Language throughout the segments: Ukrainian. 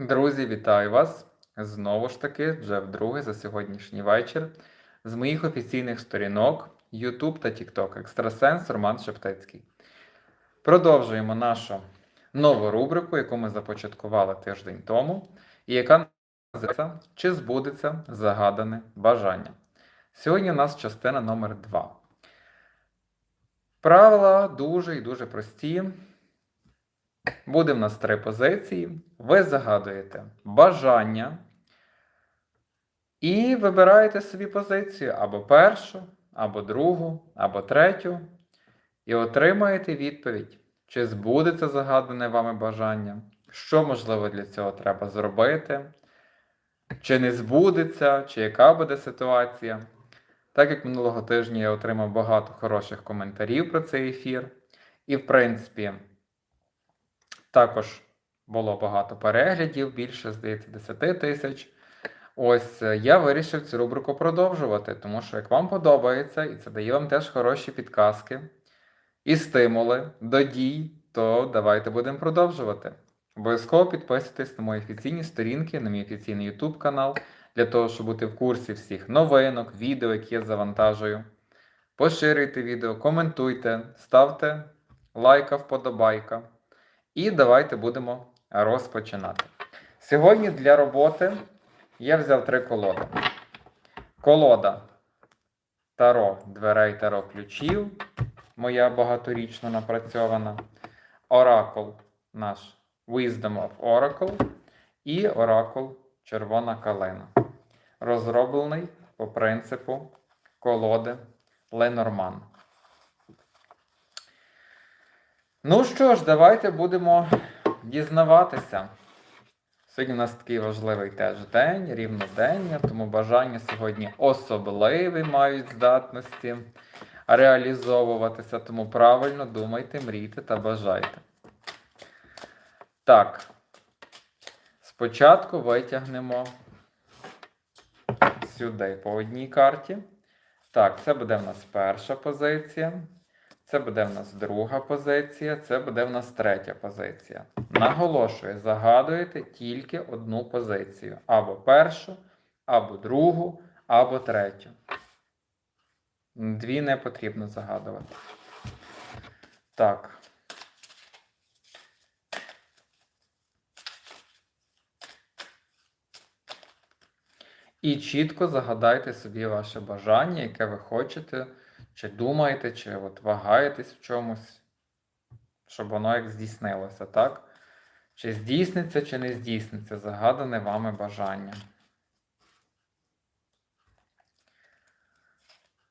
Друзі, вітаю вас! Знову ж таки, вже вдруге за сьогоднішній вечір. З моїх офіційних сторінок YouTube та TikTok Екстрасенс Роман Шептецький. Продовжуємо нашу нову рубрику, яку ми започаткували тиждень тому, і яка називається Чи збудеться загадане бажання. Сьогодні у нас частина номер 2. Правила дуже і дуже прості. Буде в нас три позиції. Ви загадуєте бажання і вибираєте собі позицію або першу, або другу, або третю, і отримаєте відповідь, чи збудеться загадане вами бажання, що можливо для цього треба зробити, чи не збудеться, чи яка буде ситуація. Так як минулого тижня я отримав багато хороших коментарів про цей ефір, і, в принципі, також було багато переглядів, більше, здається, 10 тисяч. Ось е, я вирішив цю рубрику продовжувати, тому що як вам подобається, і це дає вам теж хороші підказки і стимули до дій, то давайте будемо продовжувати. Обов'язково підписуйтесь на мої офіційні сторінки, на мій офіційний YouTube канал, для того, щоб бути в курсі всіх новинок, відео, які я завантажую. Поширюйте відео, коментуйте, ставте лайка, вподобайка. І давайте будемо розпочинати. Сьогодні для роботи я взяв три колоди. Колода Таро дверей Таро ключів, моя багаторічно напрацьована. Оракул наш Wisdom of Oracle і Оракул Червона калина. Розроблений по принципу колоди Ленорман. Ну що ж, давайте будемо дізнаватися. Сьогодні у нас такий важливий теж день, рівнодення, тому бажання сьогодні особливі мають здатності реалізовуватися. Тому правильно думайте, мрійте та бажайте. Так. Спочатку витягнемо сюди по одній карті. Так, це буде в нас перша позиція. Це буде в нас друга позиція, це буде в нас третя позиція. Наголошую, загадуєте тільки одну позицію. Або першу, або другу, або третю. Дві не потрібно загадувати. Так. І чітко загадайте собі ваше бажання, яке ви хочете. Чи думаєте, чи от вагаєтесь в чомусь, щоб воно як здійснилося, так? Чи здійсниться, чи не здійсниться загадане вами бажання.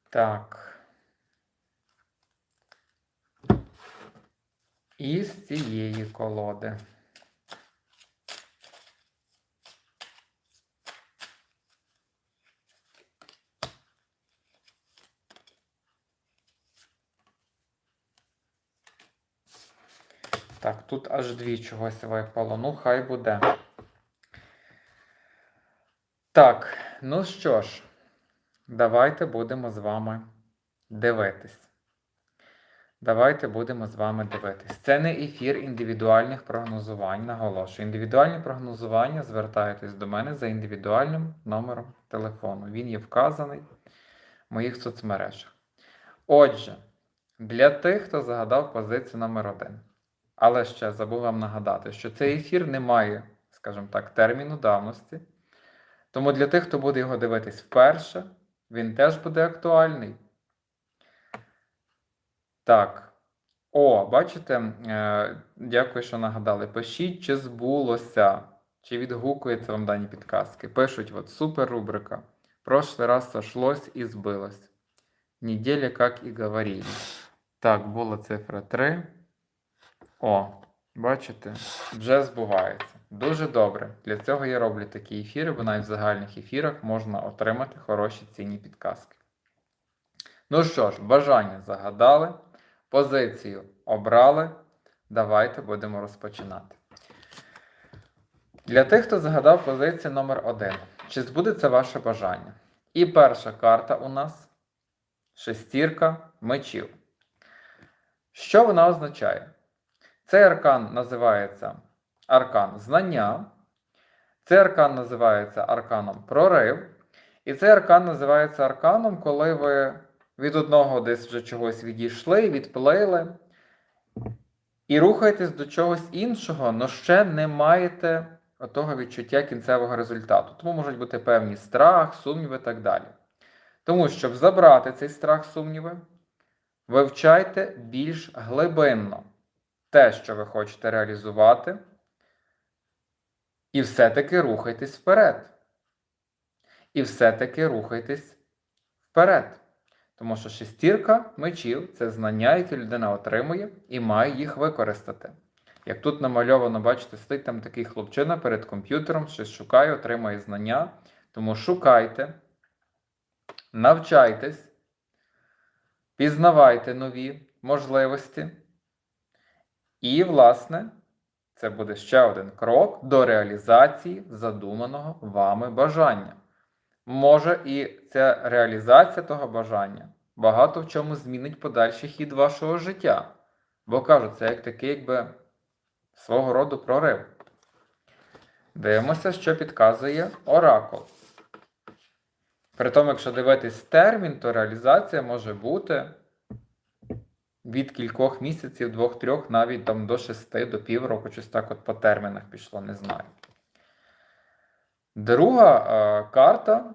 Так. І з цієї колоди. Так, тут аж дві чогось випало. Ну, хай буде. Так, ну що ж, давайте будемо з вами дивитись. Давайте будемо з вами дивитись. Це не ефір індивідуальних прогнозувань. Наголошую. Індивідуальні прогнозування звертайтесь до мене за індивідуальним номером телефону. Він є вказаний в моїх соцмережах. Отже, для тих, хто загадав позицію номер один. Але ще забув вам нагадати, що цей ефір не має, скажімо так, терміну давності. Тому для тих, хто буде його дивитись вперше, він теж буде актуальний. Так. О, бачите, е, дякую, що нагадали. Пишіть, чи збулося, чи відгукується вам дані підказки. Пишуть, от супер рубрика. Прошлый раз сошлось і збилось. Неділя, як і говорили. Так, була цифра 3. О, бачите, вже збувається. Дуже добре. Для цього я роблю такі ефіри, бо навіть в загальних ефірах можна отримати хороші цінні підказки. Ну що ж, бажання загадали, позицію обрали. Давайте будемо розпочинати. Для тих, хто загадав позицію номер 1 чи збудеться ваше бажання? І перша карта у нас шестірка мечів. Що вона означає? Цей аркан називається аркан знання. Цей аркан називається арканом прорив. І цей аркан називається арканом, коли ви від одного десь вже чогось відійшли, відплили і рухаєтесь до чогось іншого, але ще не маєте того відчуття кінцевого результату. Тому можуть бути певні страх, сумніви і так далі. Тому, щоб забрати цей страх, сумніви, вивчайте більш глибинно те, що ви хочете реалізувати, і все-таки рухайтесь вперед. І все-таки рухайтесь вперед. Тому що шестірка мечів це знання, які людина отримує і має їх використати. Як тут намальовано, бачите, стоїть там такий хлопчина перед комп'ютером, щось шукає, отримує знання. Тому шукайте, навчайтесь, пізнавайте нові можливості. І, власне, це буде ще один крок до реалізації задуманого вами бажання. Може, і ця реалізація того бажання багато в чому змінить подальший хід вашого життя. Бо кажуть, це як такий, якби свого роду прорив. Дивимося, що підказує оракул. При тому, якщо дивитись термін, то реалізація може бути від кількох місяців, двох-трьох, навіть там до шести, до півроку, щось так от по термінах пішло, не знаю. Друга е, карта,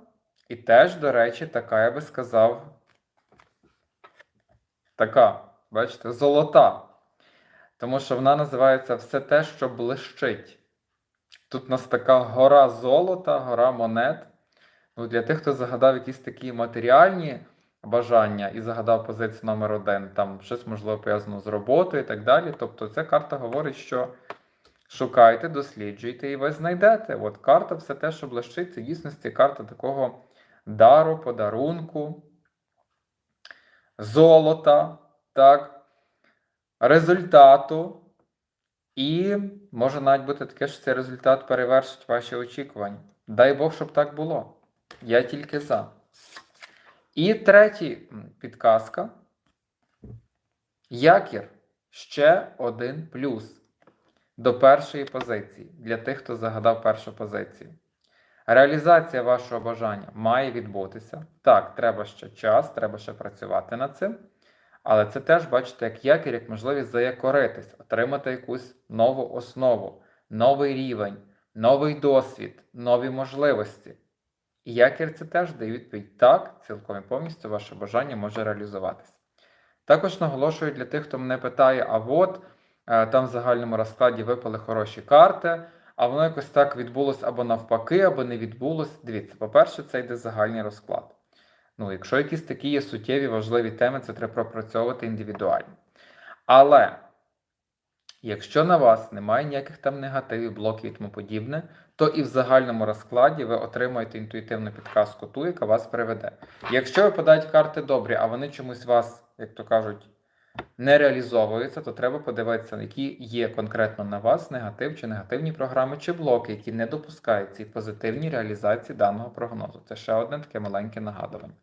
і теж, до речі, така, я би сказав, така, бачите, золота. Тому що вона називається все те, що блищить. Тут у нас така гора золота, гора монет. Ну, Для тих, хто загадав якісь такі матеріальні бажання і загадав позицію номер один, там щось можливо пов'язано з роботою і так далі. Тобто ця карта говорить, що шукайте, досліджуйте і ви знайдете. От карта, все те, що блищить, це дійсності карта такого дару, подарунку, золота, так, результату. І може навіть бути таке, що цей результат перевершить ваші очікування. Дай Бог, щоб так було. Я тільки за. І третя підказка. Якір ще один плюс до першої позиції для тих, хто загадав першу позицію. Реалізація вашого бажання має відбутися. Так, треба ще час, треба ще працювати над цим. Але це теж, бачите, як якір, як можливість заякоритись, отримати якусь нову основу, новий рівень, новий досвід, нові можливості. І якір це теж дає відповідь так, цілком і повністю ваше бажання може реалізуватися. Також наголошую для тих, хто мене питає, а от е, там в загальному розкладі випали хороші карти, а воно якось так відбулося або навпаки, або не відбулося. Дивіться, по-перше, це йде загальний розклад. Ну, якщо якісь такі є суттєві важливі теми, це треба пропрацьовувати індивідуально. Але якщо на вас немає ніяких там негативів, блоків і тому подібне, то і в загальному розкладі ви отримаєте інтуїтивну підказку ту, яка вас приведе. Якщо випадають карти добрі, а вони чомусь вас, як то кажуть, не реалізовуються, то треба подивитися, які є конкретно на вас негатив чи негативні програми чи блоки, які не допускають цій позитивній реалізації даного прогнозу. Це ще одне таке маленьке нагадування.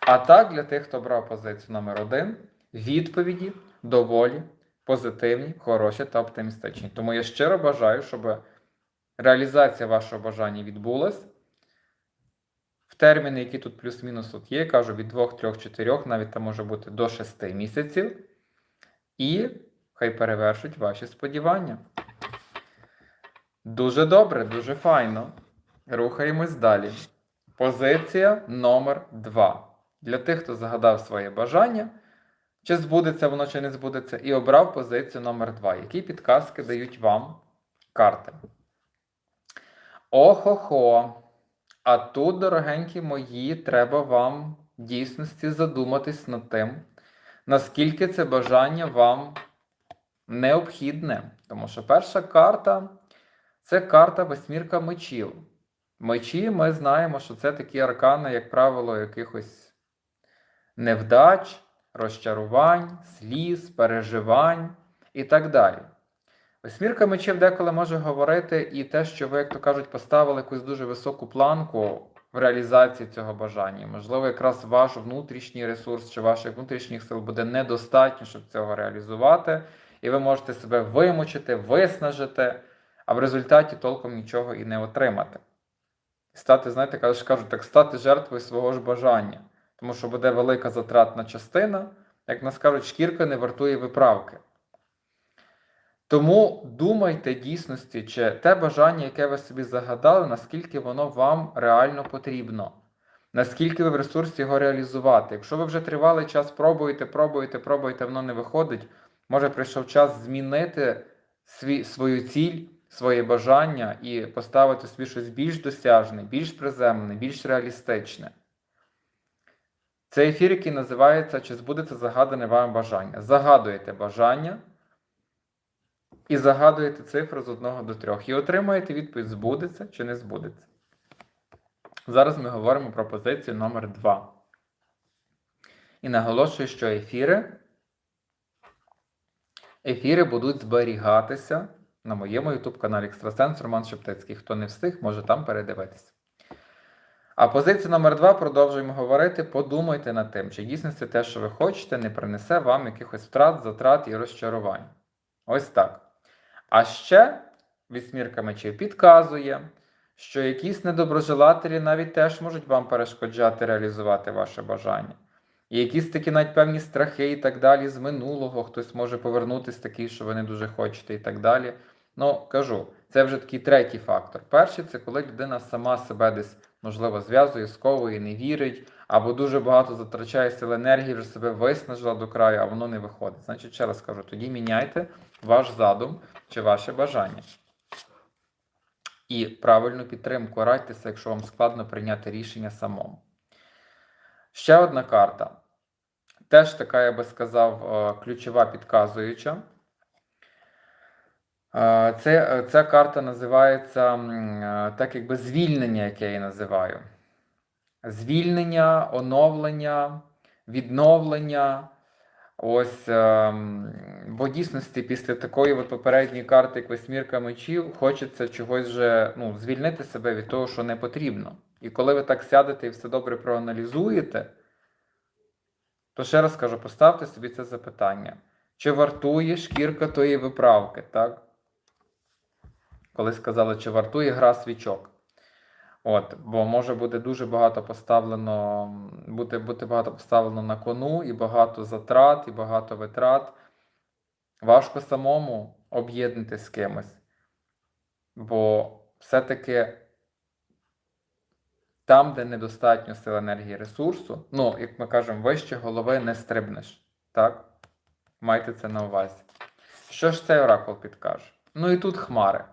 А так, для тих, хто брав позицію номер один, відповіді доволі позитивні, хороші та оптимістичні. Тому я щиро бажаю, щоб реалізація вашого бажання відбулась. В терміни, які тут плюс-мінус тут є, кажу від 2, 3, 4, навіть там може бути до 6 місяців. І хай перевершуть ваші сподівання. Дуже добре, дуже файно. Рухаємось далі. Позиція номер 2. Для тих, хто загадав своє бажання, чи збудеться воно, чи не збудеться, і обрав позицію номер 2. Які підказки дають вам карти? Охо-хо. А тут, дорогенькі мої, треба вам в дійсності задуматись над тим, наскільки це бажання вам необхідне. Тому що перша карта це карта восьмірка мечів. Мечі ми знаємо, що це такі аркани, як правило, якихось невдач, розчарувань, сліз, переживань і так далі. Восьмірка мечів деколи може говорити і те, що ви, як то кажуть, поставили якусь дуже високу планку в реалізації цього бажання. Можливо, якраз ваш внутрішній ресурс чи ваших внутрішніх сил буде недостатньо, щоб цього реалізувати, і ви можете себе вимучити, виснажити. а в результаті толком нічого і не отримати. Стати, знаєте, кажуть, так стати жертвою свого ж бажання, тому що буде велика затратна частина, як нас кажуть, шкірка не вартує виправки. Тому думайте дійсності, чи те бажання, яке ви собі загадали, наскільки воно вам реально потрібно, наскільки ви в ресурсі його реалізувати. Якщо ви вже тривалий час пробуєте, пробуєте, пробуєте, воно не виходить, може прийшов час змінити свій, свою ціль, своє бажання і поставити собі щось більш досяжне, більш приземлене, більш реалістичне. Це ефір, який називається Чи збудеться загадане вами бажання. Загадуєте бажання і загадуєте цифру з 1 до 3. І отримуєте відповідь, збудеться чи не збудеться. Зараз ми говоримо про позицію номер 2. І наголошую, що ефіри, ефіри будуть зберігатися на моєму YouTube каналі Екстрасенс Роман Шептицький. Хто не встиг, може там передивитися. А позиція номер 2 продовжуємо говорити. Подумайте над тим, чи дійсно це те, що ви хочете, не принесе вам якихось втрат, затрат і розчарувань. Ось так. А ще вісьмірка мечів підказує, що якісь недоброжелателі навіть теж можуть вам перешкоджати реалізувати ваше бажання. І якісь такі навіть певні страхи і так далі з минулого, хтось може повернутися такий, що ви не дуже хочете, і так далі. Ну, кажу, це вже такий третій фактор. Перший це коли людина сама себе десь, можливо, зв'язує, сковує, не вірить, або дуже багато затрачає сил енергії, вже себе виснажила до краю, а воно не виходить. Значить, ще раз кажу, тоді міняйте ваш задум чи ваше бажання. І правильну підтримку радьтеся, якщо вам складно прийняти рішення самому. Ще одна карта. Теж така, я би сказав, е, ключова підказуюча. Е, Це, ця карта називається е, так, якби звільнення, яке я її називаю. Звільнення, оновлення, відновлення. Ось, ем, бо дійсності після такої от попередньої карти, як восьмірка мечів, хочеться чогось вже ну, звільнити себе від того, що не потрібно. І коли ви так сядете і все добре проаналізуєте, то ще раз кажу, поставте собі це запитання. Чи вартує шкірка тої виправки, так? Коли сказали, чи вартує гра свічок. От, бо може бути дуже багато поставлено, бути, бути багато поставлено на кону, і багато затрат, і багато витрат. Важко самому об'єднати з кимось. Бо все-таки там, де недостатньо сил енергії ресурсу, ну, як ми кажемо, вище голови не стрибнеш. Так? Майте це на увазі. Що ж цей оракул підкаже? Ну і тут хмари.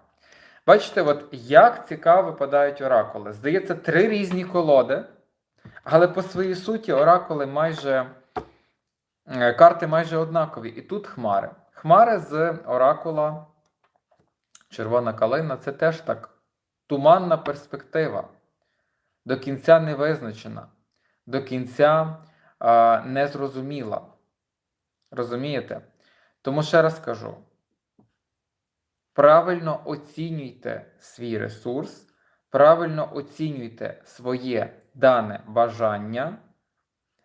Бачите, от як цікаво випадають оракули. Здається, три різні колоди, але по своїй суті оракули майже е, карти майже однакові. І тут хмари. Хмари з оракула Червона калина це теж так туманна перспектива. До кінця не визначена, до кінця а, не. Розумієте? Тому ще раз кажу. Правильно оцінюйте свій ресурс, правильно оцінюйте своє дане бажання.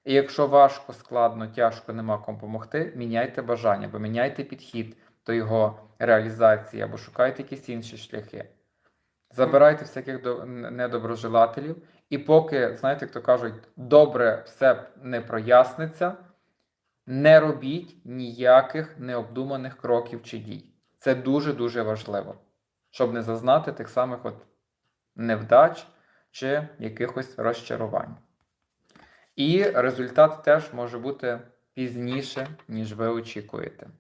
І якщо важко, складно, тяжко, нема кому допомогти, міняйте бажання, або міняйте підхід до його реалізації, або шукайте якісь інші шляхи. Забирайте всяких до- недоброжелателів, і поки, знаєте, як то кажуть, добре все не проясниться, не робіть ніяких необдуманих кроків чи дій. Це дуже-дуже важливо, щоб не зазнати тих самих от невдач чи якихось розчарувань. І результат теж може бути пізніше, ніж ви очікуєте.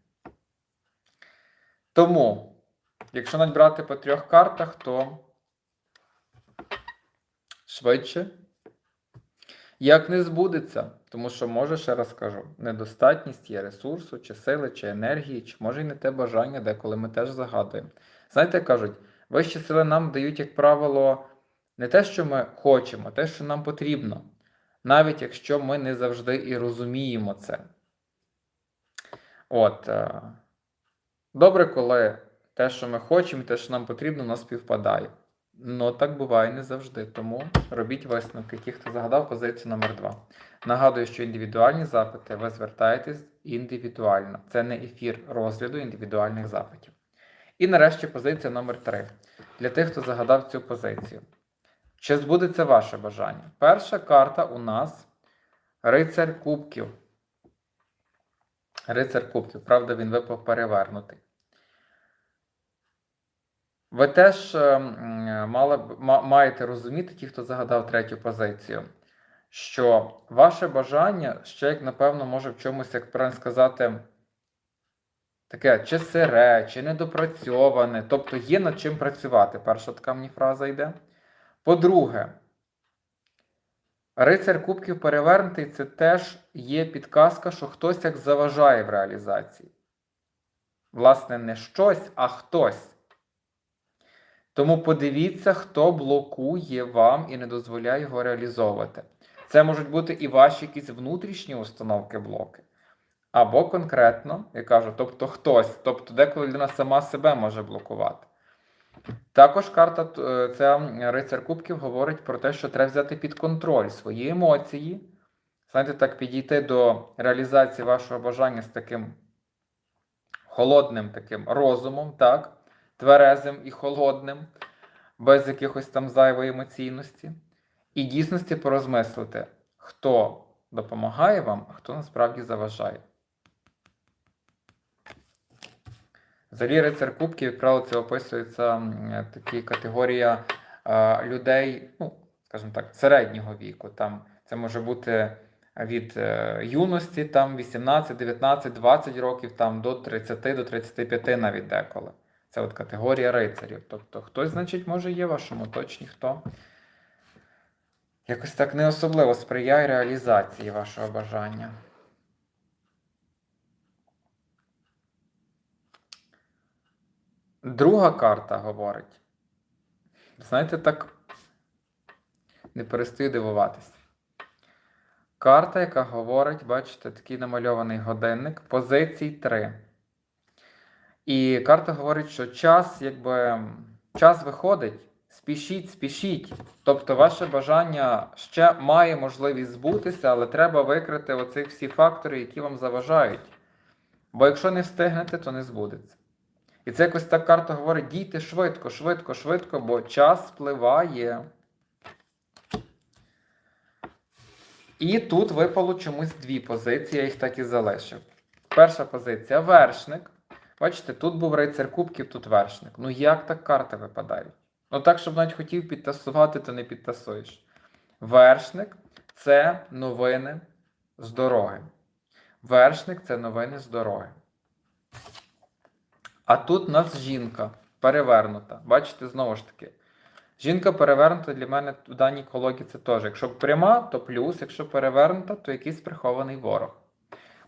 Тому, якщо навіть по трьох картах, то швидше. Як не збудеться, тому що, може, ще раз кажу, недостатність є ресурсу, чи сили, чи енергії, чи може й не те бажання, деколи ми теж загадуємо. Знаєте, кажуть, вищі сили нам дають, як правило, не те, що ми хочемо, а те, що нам потрібно, навіть якщо ми не завжди і розуміємо це. От. е, Добре, коли те, що ми хочемо, те, що нам потрібно, у нас співпадає. Ну, так буває не завжди. Тому робіть висновки, ті, хто загадав позицію номер 2. Нагадую, що індивідуальні запити ви звертаєтесь індивідуально. Це не ефір розгляду індивідуальних запитів. І нарешті позиція номер 3. Для тих, хто загадав цю позицію. Чи збудеться ваше бажання? Перша карта у нас Рицар Кубків. Рицар Кубків, правда, він випав перевернутий. Ви теж е, мали, маєте розуміти, ті, хто загадав третю позицію, що ваше бажання ще, як напевно, може в чомусь, як правильно сказати, таке чи сире, чи недопрацьоване, тобто є над чим працювати. Перша така мені фраза йде. По-друге, Рицар Кубків перевернутий це теж є підказка, що хтось як заважає в реалізації. Власне, не щось, а хтось. Тому подивіться, хто блокує вам і не дозволяє його реалізовувати. Це можуть бути і ваші якісь внутрішні установки блоки. Або конкретно, я кажу, тобто хтось, тобто деколи людина сама себе може блокувати. Також карта е, ця рицар Кубків говорить про те, що треба взяти під контроль свої емоції, знаєте, так, підійти до реалізації вашого бажання з таким холодним таким розумом, так, тверезим і холодним, без якихось там зайвої емоційності. І дійсності порозмислити, хто допомагає вам, а хто насправді заважає. Взагалі рицар Кубків, як правило, це описується такі категорія е, людей, ну, скажімо так, середнього віку. Там це може бути від е, юності, там 18, 19, 20 років, там до 30, до 35 навіть деколи. Це от категорія рицарів. Тобто хтось, значить, може є в вашому оточенні, хто якось так не особливо сприяє реалізації вашого бажання. Друга карта говорить. Знаєте, так не перестаю дивуватися. Карта, яка говорить, бачите, такий намальований годинник, позицій 3. І карта говорить, що час, якби час виходить, спішіть, спішіть. Тобто ваше бажання ще має можливість збутися, але треба викрити оцих всі фактори, які вам заважають. Бо якщо не встигнете, то не збудеться. І це якось так карта говорить: дійте швидко, швидко, швидко, бо час спливає. І тут випало чомусь дві позиції, я їх так і залишив. Перша позиція вершник. Бачите, тут був рицар кубків, тут вершник. Ну як так карти випадають? Ну так, щоб навіть хотів підтасувати, то не підтасуєш. Вершник це новини з дороги. Вершник це новини з дороги. А тут у нас жінка перевернута. Бачите, знову ж таки. Жінка перевернута для мене в даній колоді це теж. Якщо пряма, то плюс, якщо перевернута, то якийсь прихований ворог.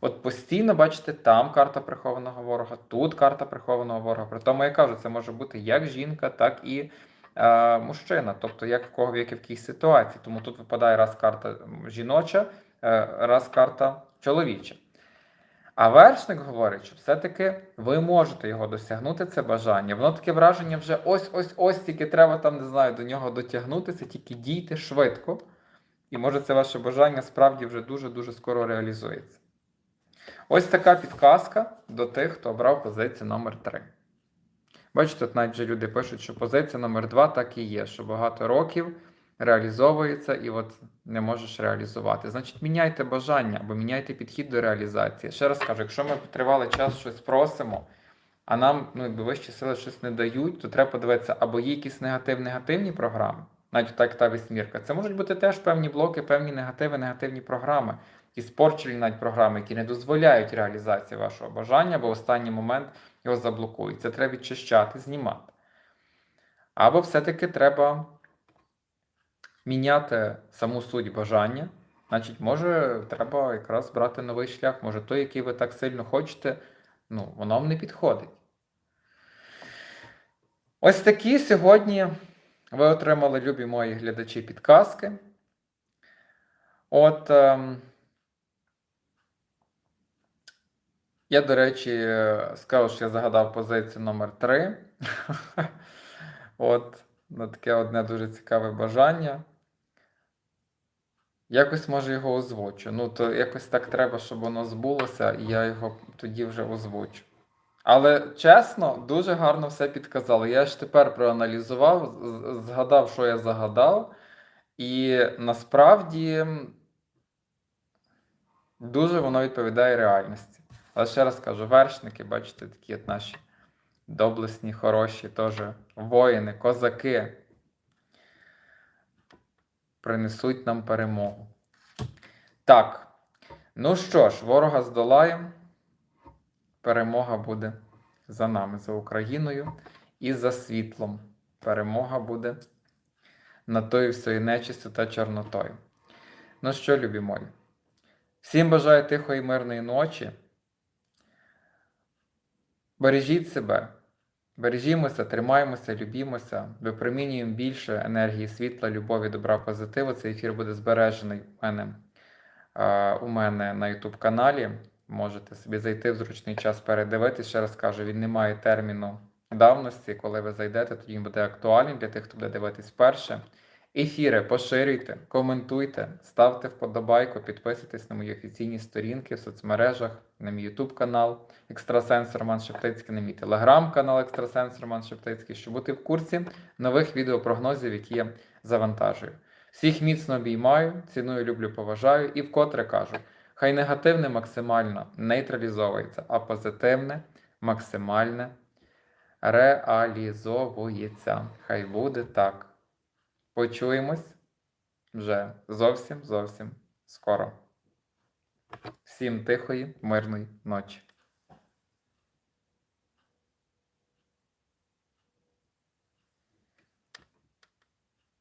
От постійно, бачите, там карта прихованого ворога, тут карта прихованого ворога. При тому я кажу, це може бути як жінка, так і е, мужчина, тобто як в кого в якій ситуації. Тому тут випадає раз карта жіноча, е, раз карта чоловіча. А вершник говорить, що все-таки ви можете його досягнути, це бажання. Воно таке враження вже ось-ось-ось, тільки треба там, не знаю, до нього дотягнутися, тільки дійте швидко. І може це ваше бажання справді вже дуже-дуже скоро реалізується. Ось така підказка до тих, хто обрав позицію номер 3 Бачите, тут навіть вже люди пишуть, що позиція номер 2 так і є, що багато років реалізовується і от не можеш реалізувати. Значить, міняйте бажання або міняйте підхід до реалізації. Ще раз кажу, якщо ми тривалий час щось просимо, а нам ну, якби вищі сили щось не дають, то треба подивитися, або є якісь негатив-негативні програми, навіть так та вісьмірка. Це можуть бути теж певні блоки, певні негативи, негативні програми, і спорчені навіть програми, які не дозволяють реалізації вашого бажання, бо в останній момент його заблокують. Це треба відчищати, знімати. Або все-таки треба міняти саму суть бажання. Значить, може, треба якраз брати новий шлях. Може, той, який ви так сильно хочете, ну, воно вам не підходить. Ось такі сьогодні ви отримали, любі мої глядачі, підказки. От. Ем, я, до речі, сказав, що я загадав позицію номер 3 От, ну, таке одне дуже цікаве бажання. Якось може його озвучу. Ну, то якось так треба, щоб воно збулося, і я його тоді вже озвучу. Але чесно, дуже гарно все підказали. Я ж тепер проаналізував, згадав, що я загадав, і насправді дуже воно відповідає реальності. Але ще раз кажу, вершники, бачите, такі от наші доблесні, хороші, теж воїни, козаки принесуть нам перемогу. Так, ну що ж, ворога здолаємо. Перемога буде за нами, за Україною і за світлом. Перемога буде над тою всією нечистю та чорнотою. Ну що, любі мої, всім бажаю тихої мирної ночі. Бережіть себе, бережімося, тримаємося, любімося, випромінюємо більше енергії світла, любові, добра, позитиву. Цей ефір буде збережений у мене, у мене на YouTube каналі. Можете собі зайти в зручний час передивитись. Ще раз кажу, він не має терміну давності. Коли ви зайдете, тоді він буде актуальним для тих, хто буде дивитись вперше. Ефіри поширюйте, коментуйте, ставте вподобайку, підписуйтесь на мої офіційні сторінки в соцмережах, на мій YouTube канал Екстрасенс Роман Шептицький, на мій телеграм-канал Екстрасенс Роман Шептицький, щоб бути в курсі нових відеопрогнозів, які я завантажую. Всіх міцно обіймаю, ціную, люблю, поважаю і вкотре кажу: хай негативне максимально нейтралізовується, а позитивне максимально реалізовується. Хай буде так. Почуємось вже зовсім зовсім скоро. Всім тихої, мирної ночі.